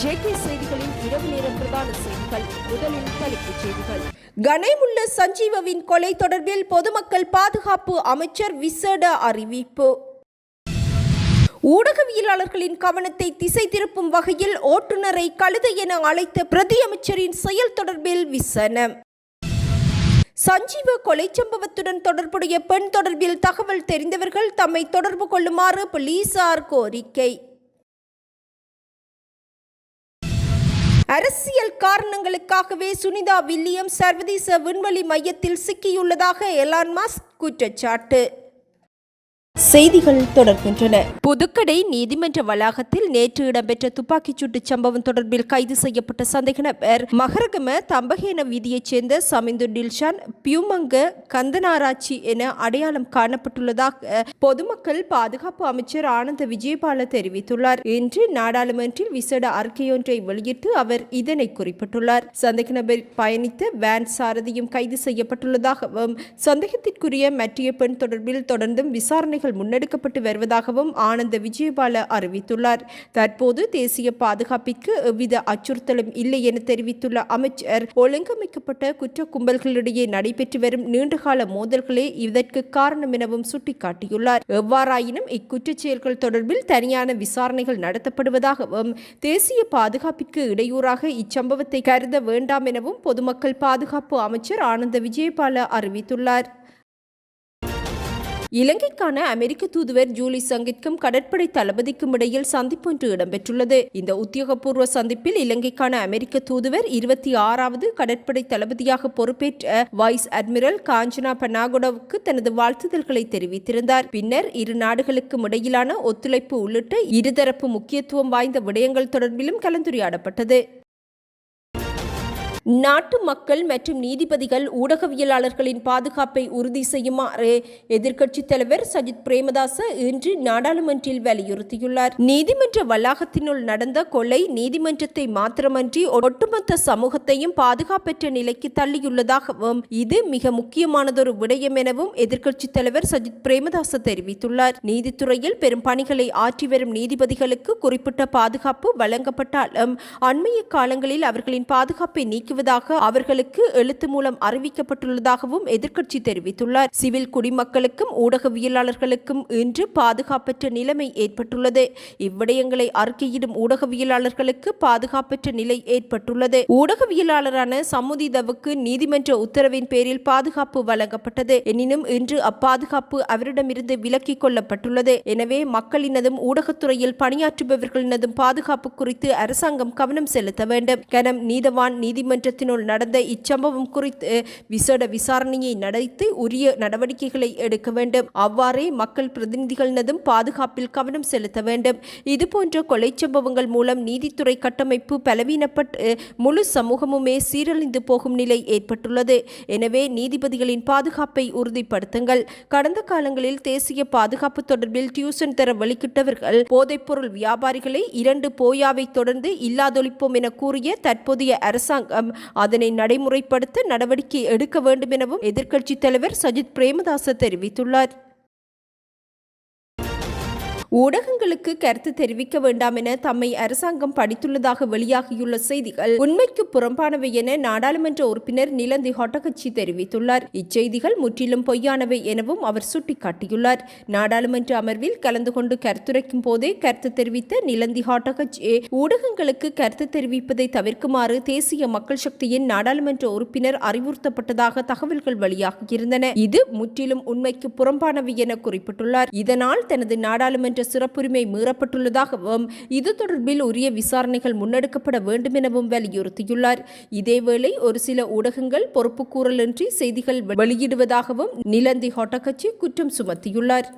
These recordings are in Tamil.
ஜேகே செய்திகளின் இரவு நேர பிரதான செய்திகள் முதலில் தலைப்புச் செய்திகள். கனைமுள்ள சஞ்சீவவின் கொலை தொடர்பில் பொதுமக்கள் பாதுகாப்பு அமைச்சர் விசேட அறிவிப்பு. ஊடகவியலாளர்களின் கவனத்தை திசை திருப்பும் வகையில் ஓட்டுநரை கழுதை என அழைத்த பிரதியமைச்சரின் செயல் தொடர்பில் விசனம். சஞ்சீவ கொலை சம்பவத்துடன் தொடர்புடைய பெண் தொடர்பில் தகவல் தெரிந்தவர்கள் தம்மை தொடர்பு கொள்ளுமாறு போலீசார் கோரிக்கை. அரசியல் காரணங்களுக்காகவே சுனிதா வில்லியம் சர்வதேச விண்வெளி மையத்தில் சிக்கியுள்ளதாக எலான் மாஸ்க் குற்றச்சாட்டு. செய்திகள் தொடர்கின்றன. புதுக்கடை நீதிமன்ற வளாகத்தில் நேற்று இடம்பெற்ற துப்பாக்கிச் சூட்டு சம்பவம் தொடர்பில் கைது செய்யப்பட்ட சந்தேக நபர் மகரகம தம்பகேன வீதியைச் சேர்ந்த சமிந்து டில்ஷான் பியூமங்க கந்தனாராட்சி என அடையாளம் காணப்பட்டுள்ளதாக பொதுமக்கள் பாதுகாப்பு அமைச்சர் ஆனந்த விஜயபால தெரிவித்துள்ளார். இன்று நாடாளுமன்றில் விசேட அறிக்கையொன்றை வெளியிட்டு அவர் இதனை குறிப்பிட்டுள்ளார். சந்தேக நபர் பயணித்த வேன் சாரதியும் கைது செய்யப்பட்டுள்ளதாகவும் சந்தேகத்திற்குரிய மற்றிய பெண் தொடர்பில் தொடர்ந்தும் விசாரணை விசாரணைகள் முன்னெடுக்கப்பட்டு வருவதாகவும் ஆனந்த விஜயபால அறிவித்துள்ளார். தற்போது தேசிய பாதுகாப்பிற்கு எவ்வித அச்சுறுத்தலும் இல்லை என தெரிவித்துள்ள அமைச்சர் ஒழுங்கமைக்கப்பட்ட குற்ற கும்பல்களிடையே நடைபெற்று வரும் நீண்டகால மோதல்களே இதற்கு காரணம் எனவும் சுட்டிக்காட்டியுள்ளார். எவ்வாறாயினும் இக்குற்றச் செயல்கள் தொடர்பில் தனியான விசாரணைகள் நடத்தப்படுவதாகவும் தேசிய பாதுகாப்பிற்கு இடையூறாக இச்சம்பவத்தை கருத வேண்டாம் எனவும் பொதுமக்கள் பாதுகாப்பு அமைச்சர் ஆனந்த விஜயபால அறிவித்துள்ளார். இலங்கைக்கான அமெரிக்க தூதுவர் ஜூலி சங்கிற்கும் கடற்படை தளபதிக்கும் இடையில் சந்திப்பு ஒன்று இடம்பெற்றுள்ளது. இந்த உத்தியோகபூர்வ சந்திப்பில் இலங்கைக்கான அமெரிக்க தூதுவர் இருபத்தி ஆறாவது கடற்படை தளபதியாக பொறுப்பேற்ற வைஸ் அட்மிரல் காஞ்சனா பனாகுடவுக்கு தனது வாழ்த்துதல்களை தெரிவித்திருந்தார். பின்னர் இரு நாடுகளுக்கும் இடையிலான ஒத்துழைப்பு உள்ளிட்ட இருதரப்பு முக்கியத்துவம் வாய்ந்த விடயங்கள் தொடர்பிலும் கலந்துரையாடப்பட்டது. நாட்டு மக்கள் மற்றும் நீதிபதிகள் ஊடகவியலாளர்களின் பாதுகாப்பை உறுதி செய்யுமாறு எதிர்க்கட்சித் தலைவர் சஜித் பிரேமதாச இன்று நாடாளுமன்றில் வலியுறுத்தியுள்ளார். நீதிமன்ற வளாகத்தினுள் நடந்த கொலை நீதிமன்றத்தை மாத்திரமன்றி ஒட்டுமொத்த சமூகத்தையும் பாதுகாப்பற்ற நிலைக்கு தள்ளியுள்ளதாகவும் இது மிக முக்கியமானதொரு விடயம் எனவும் எதிர்க்கட்சித் தலைவர் சஜித் பிரேமதாச தெரிவித்துள்ளார். நீதித்துறையில் பெரும் பணிகளை ஆற்றி வரும் நீதிபதிகளுக்கு குறிப்பிட்ட பாதுகாப்பு வழங்கப்பட்டாலும் அண்மைய காலங்களில் அவர்களின் பாதுகாப்பை நீக்கி நீக்குவதாக அவர்களுக்கு எழுத்து மூலம் அறிவிக்கப்பட்டுள்ளதாகவும் எதிர்க்கட்சி தெரிவித்துள்ளார். சிவில் குடிமக்களுக்கும் ஊடகவியலாளர்களுக்கும் இன்று பாதுகாப்பற்ற நிலைமை ஏற்பட்டுள்ளது. இவ்விடயங்களை அறிக்கையிடும் ஊடகவியலாளர்களுக்கு பாதுகாப்பற்ற நிலை ஏற்பட்டுள்ளது. ஊடகவியலாளரான சமுதிதவுக்கு நீதிமன்ற உத்தரவின் பேரில் பாதுகாப்பு வழங்கப்பட்டது. எனினும் இன்று அப்பாதுகாப்பு அவரிடமிருந்து விலக்கிக் கொள்ளப்பட்டுள்ளது. எனவே மக்களினதும் ஊடகத்துறையில் பணியாற்றுபவர்களினதும் பாதுகாப்பு குறித்து அரசாங்கம் கவனம் செலுத்த வேண்டும். கனம் நீதவான் நீதிமன்ற நீதிமன்றத்தினுள் நடந்த இச்சம்பவம் குறித்து விசேட விசாரணையை நடத்தி உரிய நடவடிக்கைகளை எடுக்க வேண்டும். அவ்வாறே மக்கள் பிரதிநிதிகளினதும் பாதுகாப்பில் கவனம் செலுத்த வேண்டும். இதுபோன்ற கொலை சம்பவங்கள் மூலம் நீதித்துறை கட்டமைப்பு பலவீனப்பட்டு முழு சமூகமுமே சீரழிந்து போகும் நிலை ஏற்பட்டுள்ளது. எனவே நீதிபதிகளின் பாதுகாப்பை உறுதிப்படுத்துங்கள். கடந்த காலங்களில் தேசிய பாதுகாப்பு தொடர்பில் டியூசன் தர வழிகிட்டவர்கள் போதைப்பொருள் வியாபாரிகளை இரண்டு போயாவை தொடர்ந்து இல்லாதொழிப்போம் என கூறிய தற்போதைய அரசாங்கம் அதனை நடைமுறைப்படுத்த நடவடிக்கை எடுக்க வேண்டும் எனவும் எதிர்க்கட்சித் தலைவர் சஜித் பிரேமதாச தெரிவித்துள்ளார். ஊடகங்களுக்கு கருத்து தெரிவிக்க வேண்டாம் என தம்மை அரசாங்கம் படித்துள்ளதாக வெளியாகியுள்ள செய்திகள் உண்மைக்கு புறம்பானவை என நாடாளுமன்ற உறுப்பினர் நிலந்தி ஹொட்டகச்சி தெரிவித்துள்ளார். இச்செய்திகள் முற்றிலும் பொய்யானவை எனவும் அவர் சுட்டிக்காட்டியுள்ளார். நாடாளுமன்ற அமர்வில் கலந்து கொண்டு கருத்துரைக்கும் போதே கருத்து தெரிவித்த நிலந்தி ஹாட்டகச்சி ஊடகங்களுக்கு கருத்து தெரிவிப்பதை தவிர்க்குமாறு தேசிய மக்கள் சக்தியின் நாடாளுமன்ற உறுப்பினர் அறிவுறுத்தப்பட்டதாக தகவல்கள் வெளியாகியிருந்தன. இது முற்றிலும் உண்மைக்கு புறம்பானவை என குறிப்பிட்டுள்ளார். இதனால் தனது நாடாளுமன்ற என்ற சிறப்புரிமை மீறப்பட்டுள்ளதாகவும் இது தொடர்பில் உரிய விசாரணைகள் முன்னெடுக்கப்பட வேண்டும் எனவும் வலியுறுத்தியுள்ளார். இதேவேளை ஒரு சில ஊடகங்கள் பொறுப்புக்கூறலின்றி செய்திகள் வெளியிடுவதாகவும் நிலந்தி ஹொட்டகச்சி குற்றம் சுமத்தியுள்ளார்.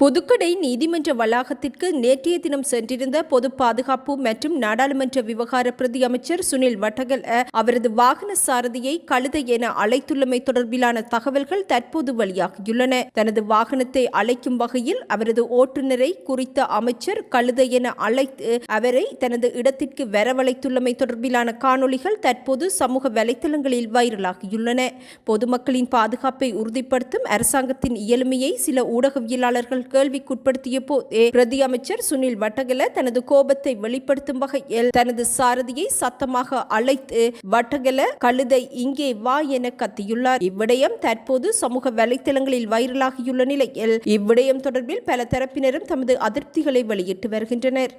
புதுக்கடை நீதிமன்ற வளாகத்திற்கு நேற்றைய தினம் சென்றிருந்த பொது பாதுகாப்பு மற்றும் நாடாளுமன்ற விவகார பிரதி அமைச்சர் சுனில் வட்டகல் அவரது வாகன சாரதியை கழுதை என அழைத்துள்ளமை தொடர்பிலான தகவல்கள் தற்போது வெளியாகியுள்ளன. தனது வாகனத்தை அழைக்கும் வகையில் அவரது ஓட்டுநரை குறித்த அமைச்சர் கழுதை என அழைத்து அவரை தனது இடத்திற்கு வரவழைத்துள்ளமை தொடர்பிலான காணொலிகள் தற்போது சமூக வலைத்தளங்களில் வைரலாகியுள்ளன. பொதுமக்களின் பாதுகாப்பை உறுதிப்படுத்தும் அரசாங்கத்தின் இயலுமையை சில ஊடகவியலாளர்கள் கேள்விக்குட்படுத்திய போதே பிரதி அமைச்சர் சுனில் வட்டகல தனது கோபத்தை வெளிப்படுத்தும் வகையில் தனது சாரதியை சத்தமாக அழைத்து வட்டகல கழுதை இங்கே வா என கத்தியுள்ளார். இவ்விடயம் தற்போது சமூக வலைத்தளங்களில் வைரலாகியுள்ள நிலையில் இவ்விடயம் தொடர்பில் பல தரப்பினரும் தமது அதிருப்திகளை வெளியிட்டு வருகின்றனர்.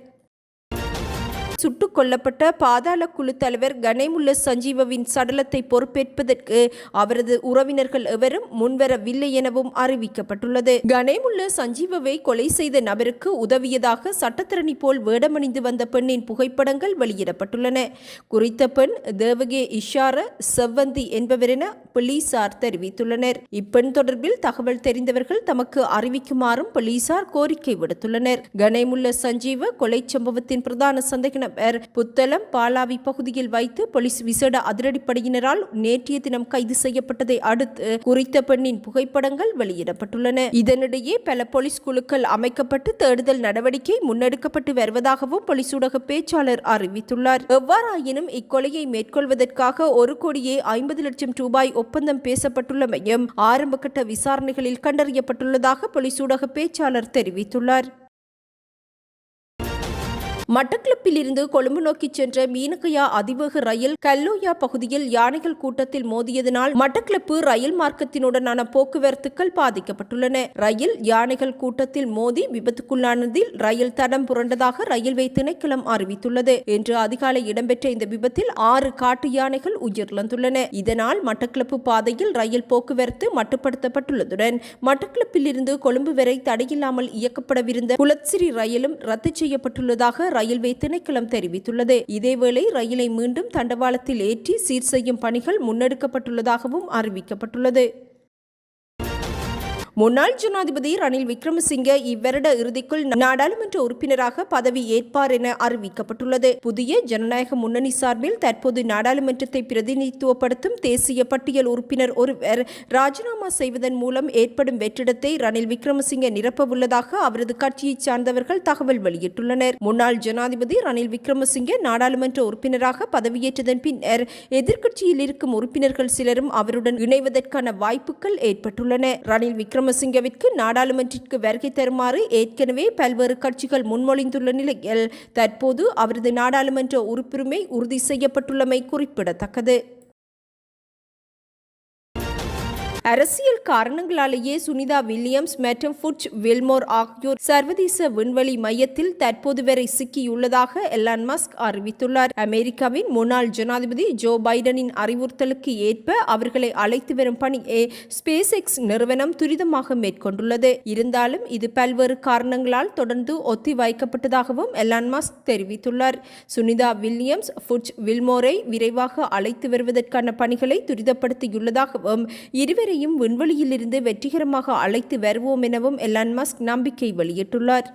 சுட்டு கொல்லப்பட்ட பாதாள குழு தலைவர் கனேமுல்ல சஞ்சீவவின் சடலத்தை பொறுப்பேற்பதற்கு அவரது உறவினர்கள் எவரும் முன்வரவில்லை எனவும் அறிவிக்கப்பட்டுள்ளது. கனைமுல்ல சஞ்சீவவை கொலை செய்த நபருக்கு உதவியதாக சட்டத்திரணி போல் வேடமணிந்து வந்த பெண்ணின் புகைப்படங்கள் வெளியிடப்பட்டுள்ளன. குறித்த பெண் தேவகே இஷார செவ்வந்தி என்பவரென போலீசார் தெரிவித்துள்ளனர். இப்பெண் தொடர்பில் தகவல் தெரிந்தவர்கள் தமக்கு அறிவிக்குமாறும் போலீசார் கோரிக்கை விடுத்துள்ளனர். கனேமுல்ல சஞ்சீவ கொலை சம்பவத்தின் பிரதான சந்தேக நபர் புத்தளம் பாலாவி பகுதியில் வைத்து போலீஸ் விசேட அதிரடிப்படையினரால் நேற்றைய தினம் கைது செய்யப்பட்டதை அடுத்து குறித்த பெண்ணின் புகைப்படங்கள் வெளியிடப்பட்டுள்ளன. இதனிடையே பல போலீஸ் குழுக்கள் அமைக்கப்பட்டு தேடுதல் நடவடிக்கை முன்னெடுக்கப்பட்டு வருவதாகவும் போலீஸ் ஊடக பேச்சாளர் அறிவித்துள்ளார். எவ்வாறாயினும் இக்கொலையை மேற்கொள்வதற்காக ஒரு கோடியே ஐம்பது லட்சம் ரூபாய் ஒப்பந்தம் பேசப்பட்டுள்ளமையும் ஆரம்பகட்ட விசாரணைகளில் கண்டறியப்பட்டுள்ளதாக போலீஸ் ஊடக பேச்சாளர் தெரிவித்துள்ளார். மட்டக்களப்பில் இருந்து கொழும்பு நோக்கி சென்ற மீனகையா அதிவேக ரயில் கல்லோயா பகுதியில் யானைகள் கூட்டத்தில் மோதியதனால் மட்டக்களப்பு ரயில் மார்க்கத்தினுடனான போக்குவரத்துக்கள் பாதிக்கப்பட்டுள்ளன. ரயில் யானைகள் கூட்டத்தில் மோதி விபத்துக்குள்ளானதில் ரயில் தடம் புரண்டதாக ரயில்வே திணைக்களம் அறிவித்துள்ளது. இன்று அதிகாலை இடம்பெற்ற இந்த விபத்தில் ஆறு காட்டு யானைகள் உயிரிழந்துள்ளன. இதனால் மட்டக்களப்பு பாதையில் ரயில் போக்குவரத்து மட்டுப்படுத்தப்பட்டுள்ளதுடன் மட்டக்களப்பில் இருந்து கொழும்பு வரை தடையில்லாமல் இயக்கப்படவிருந்த குலத்சிரி ரயிலும் ரத்து செய்யப்பட்டுள்ளதாக ரயில்வே திணைக்களம் தெரிவித்துள்ளது. இதேவேளை ரயிலை மீண்டும் தண்டவாளத்தில் ஏற்றி சீர் செய்யும் பணிகள் முன்னெடுக்கப்பட்டுள்ளதாகவும் அறிவிக்கப்பட்டுள்ளது. முன்னாள் ஜனாதிபதி ரணில் விக்ரமசிங்க இவ்வருட இறுதிக்குள் நாடாளுமன்ற உறுப்பினராக பதவி ஏற்பார் என அறிவிக்கப்பட்டுள்ளது. புதிய ஜனநாயக முன்னணி சார்பில் தற்போது நாடாளுமன்றத்தை பிரதிநிதித்துவப்படுத்தும் தேசிய பட்டியல் உறுப்பினர் ஒருவர் ராஜினாமா செய்வதன் மூலம் ஏற்படும் வெற்றிடத்தை ரணில் விக்ரமசிங்க நிரப்பவுள்ளதாக அவரது கட்சியைச் சார்ந்தவர்கள் தகவல் வெளியிட்டுள்ளனர். முன்னாள் ஜனாதிபதி ரணில் விக்ரமசிங்க நாடாளுமன்ற உறுப்பினராக பதவியேற்றதன் பின்னர் எதிர்க்கட்சியில் இருக்கும் உறுப்பினர்கள் சிலரும் அவருடன் இணைவதற்கான வாய்ப்புகள் ஏற்பட்டுள்ளன. ரணில் விக்ரம விக்ரமசிங்கவிற்கு நாடாளுமன்றிற்கு வருகை தருமாறு ஏற்கனவே பல்வேறு கட்சிகள் முன்மொழிந்துள்ள நிலையில் தற்போது அவரது நாடாளுமன்ற உறுப்புரிமை உறுதி செய்யப்பட்டுள்ளமை குறிப்பிடத்தக்கது. அரசியல் காரணங்களாலேயே சுனிதா வில்லியம்ஸ் மற்றும் ஃபுட்ச் வில்மோர் ஆகியோர் சர்வதேச விண்வெளி மையத்தில் தற்போது வரை சிக்கியுள்ளதாக எலான் மஸ்க் அறிவித்துள்ளார். அமெரிக்காவின் முன்னாள் ஜனாதிபதி ஜோ பைடனின் அறிவுறுத்தலுக்கு ஏற்ப அவர்களை அழைத்து வரும் பணியை ஸ்பேஸ் எக்ஸ் நிறுவனம் துரிதமாக மேற்கொண்டுள்ளது. இருந்தாலும் இது பல்வேறு காரணங்களால் தொடர்ந்து ஒத்தி வைக்கப்பட்டதாகவும் எலான் மஸ்க் தெரிவித்துள்ளார். சுனிதா வில்லியம்ஸ் ஃபுட்ச் வில்மோரை விரைவாக அழைத்து வருவதற்கான பணிகளை துரிதப்படுத்தியுள்ளதாகவும் இருவரையும் விண்வெளியிலிருந்து வெற்றிகரமாக அழைத்து வருவோம் எனவும் எலான் மஸ்க் நம்பிக்கை வெளியிட்டுள்ளார்.